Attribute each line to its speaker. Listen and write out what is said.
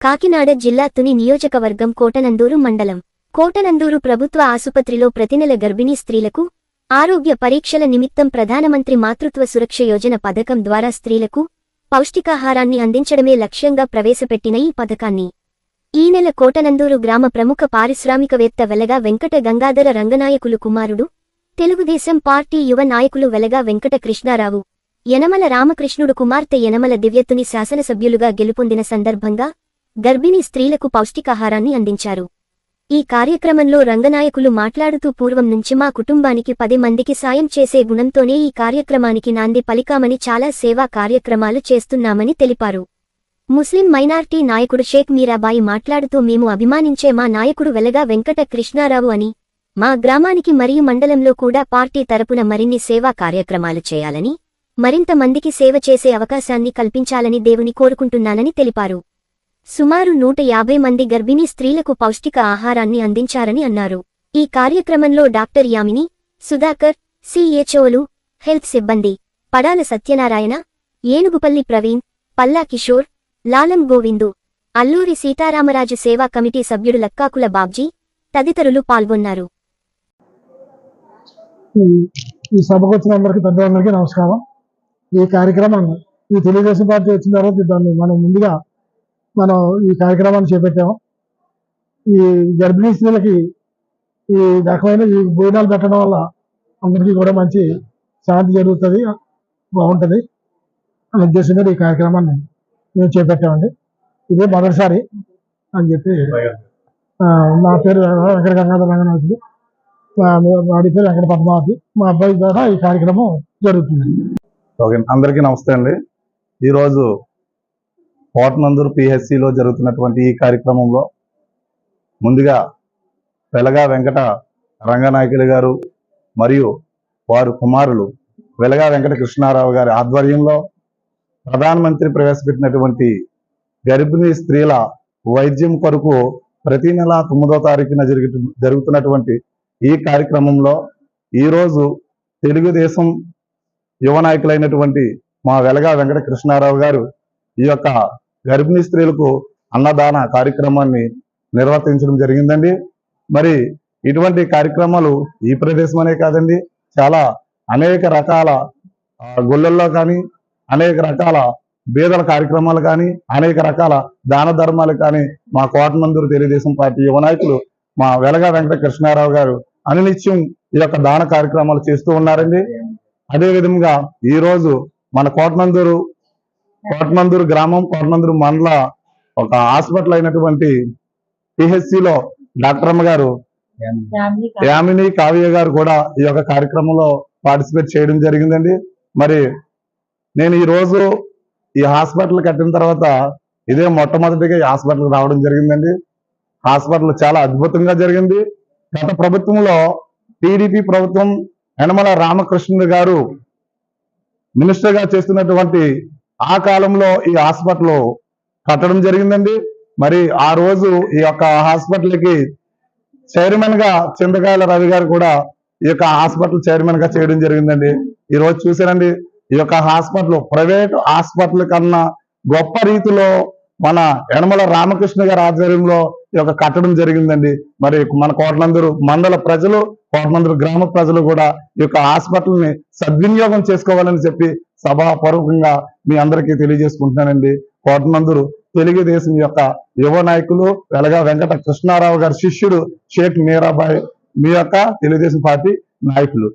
Speaker 1: కాకినాడ జిల్లా తుని నియోజకవర్గం కోటనందూరు మండలం. కోటనందూరు ప్రభుత్వ ఆసుపత్రిలో ప్రతినెల గర్భిణీ స్త్రీలకు ఆరోగ్య పరీక్షల నిమిత్తం ప్రధానమంత్రి మాతృత్వ సురక్ష యోజన పథకం ద్వారా స్త్రీలకు పౌష్టికాహారాన్ని అందించడమే లక్ష్యంగా ప్రవేశపెట్టిన ఈ పథకాన్ని. ఈ నెల కోటనందూరు గ్రామ ప్రముఖ పారిశ్రామికవేత్త వెలగా వెంకట గంగాధర రంగనాయకులు కుమారుడు తెలుగుదేశం పార్టీ యువ నాయకులు వెలగా వెంకట కృష్ణారావు యనమల రామకృష్ణుడు కుమార్తె యనమల దివ్యత్తుని శాసనసభ్యులుగా గెలుపొందిన సందర్భంగా గర్భిణీ స్త్రీలకు పౌష్టికాహారాన్ని అందించారు. ఈ కార్యక్రమంలో రంగనాయకులు మాట్లాడుతూ పూర్వం నుంచి మా కుటుంబానికి పది మందికి సాయం చేసే గుణంతోనే ఈ కార్యక్రమానికి నాంది పలికామని చాలా సేవా కార్యక్రమాలు చేస్తున్నామని తెలిపారు. ముస్లిం మైనార్టీ నాయకుడు షేక్ మీరాబాయి మాట్లాడుతూ మేము అభిమానించే మా నాయకుడు వెలగా వెంకట కృష్ణారావు అని మా గ్రామానికి మరియు మండలంలో కూడా పార్టీ తరపున మరిన్ని సేవా కార్యక్రమాలు చేయాలని మరింత మందికి సేవ చేసే అవకాశాన్ని కల్పించాలని దేవుని కోరుకుంటున్నానని తెలిపారు. సుమారు నూట యాభై మంది గర్భిణీ స్త్రీలకు పౌష్టిక ఆహారాన్ని అందించారని అన్నారు. ఈ కార్యక్రమంలో డాక్టర్ యామిని సుధాకర్ సిహెచ్ఓలు హెల్త్ సిబ్బంది పడాల సత్యనారాయణ ఏనుగుపల్లి ప్రవీణ్ పల్లా కిషోర్ లాలం గోవిందు అల్లూరి సీతారామరాజు సేవా కమిటీ సభ్యుడు లక్కాకుల బాబ్జీ తదితరులు పాల్గొన్నారు.
Speaker 2: ఈ ఈ సభకు వచ్చిన అందరికీ పెద్దలందరికీ నమస్కారం. ఈ కార్యక్రమం ఈ తెలుగుదేశం పార్టీ వచ్చిన తర్వాత దాన్ని మనం ముందుగా మనం ఈ కార్యక్రమాన్ని చేపట్టాము. ఈ గర్భిణీ స్త్రీలకి ఈ రకమైన ఈ భోజనాలు పెట్టడం వల్ల అందరికీ కూడా మంచి శాంతి జరుగుతుంది బాగుంటుంది. అనే ఉద్దేశంగా ఈ కార్యక్రమాన్ని మేము చేపట్టామండి. ఇదే మొదటిసారి అని చెప్పి నా పేరు వెంకట గంగాధర రంగనాథుడు. వాడి పేరు వెంకట పద్మావతి. మా అబ్బాయి ద్వారా ఈ కార్యక్రమం జరుగుతుంది.
Speaker 3: ఓకే అందరికీ నమస్తే అండి. ఈరోజు కోటనందూరు పిహెచ్సిలో జరుగుతున్నటువంటి ఈ కార్యక్రమంలో ముందుగా వెలగా వెంకట రంగనాయకులు గారు మరియు వారు కుమారులు వెలగా వెంకట కృష్ణారావు గారి ఆధ్వర్యంలో ప్రధానమంత్రి ప్రవేశపెట్టినటువంటి గర్భిణీ స్త్రీల వైద్యం కొరకు ప్రతి నెల తొమ్మిదో తారీఖున జరిగి జరుగుతున్నటువంటి ఈ కార్యక్రమంలో ఈరోజు తెలుగుదేశం యువ నాయకులైనటువంటి మా వెలగా వెంకట కృష్ణారావు గారు ఈ యొక్క గర్భిణీ స్త్రీలకు అన్నదాన కార్యక్రమాన్ని నిర్వర్తించడం జరిగిందండి. మరి ఇటువంటి కార్యక్రమాలు ఈ ప్రదేశమనే కాదండి చాలా అనేక రకాల గుళ్ళల్లో కానీ అనేక రకాల బీదల కార్యక్రమాలు కానీ అనేక రకాల దాన ధర్మాలు కానీ మా కోటమందురు తెలుగుదేశం పార్టీ యువ నాయకులు మా వెలగా వెంకట కృష్ణారావు గారు అనునిత్యం ఈ యొక్క దాన కార్యక్రమాలు చేస్తూ ఉన్నారండి. అదే విధంగా ఈ రోజు మన కోటనందూరు కోటనందూరు గ్రామం కోటనందూరు మండల ఒక హాస్పిటల్ అయినటువంటి పిహెచ్సిలో డాక్టర్ అమ్మ గారు యామిని కావ్య గారు కూడా ఈ యొక్క కార్యక్రమంలో పార్టిసిపేట్ చేయడం జరిగిందండి. మరి నేను ఈ రోజు ఈ హాస్పిటల్ కట్టిన తర్వాత ఇదే మొట్టమొదటిగా ఈ హాస్పిటల్ రావడం జరిగిందండి. హాస్పిటల్ చాలా అద్భుతంగా జరిగింది. గత ప్రభుత్వంలో టీడీపీ ప్రభుత్వం యనమల రామకృష్ణుడు గారు మినిస్టర్గా చేస్తున్నటువంటి ఆ కాలంలో ఈ హాస్పిటల్ కట్టడం జరిగిందండి. మరి ఆ రోజు ఈ యొక్క హాస్పిటల్కి చైర్మన్గా చింతకాయల రవి గారు కూడా ఈ యొక్క హాస్పిటల్ చైర్మన్గా చేయడం జరిగిందండి. ఈ రోజు చూసారండి ఈ యొక్క హాస్పిటల్ ప్రైవేట్ హాస్పిటల్ కన్నా గొప్ప రీతిలో మన యనమల రామకృష్ణ గారి ఆధ్వర్యంలో యొక్క కట్టడం జరిగిందండి. మరి మన కోటనందరూ మండల ప్రజలు కోటనందరూ గ్రామ ప్రజలు కూడా ఈ యొక్క హాస్పిటల్ని సద్వినియోగం చేసుకోవాలని చెప్పి సభాపూర్వకంగా మీ అందరికీ తెలియజేసుకుంటున్నానండి. కోటనందరు తెలుగుదేశం యొక్క యువ నాయకులు వెలగా వెంకట కృష్ణారావు గారి శిష్యుడు షేక్ మీరాబాయ్ మీ యొక్క తెలుగుదేశం పార్టీ నాయకులు.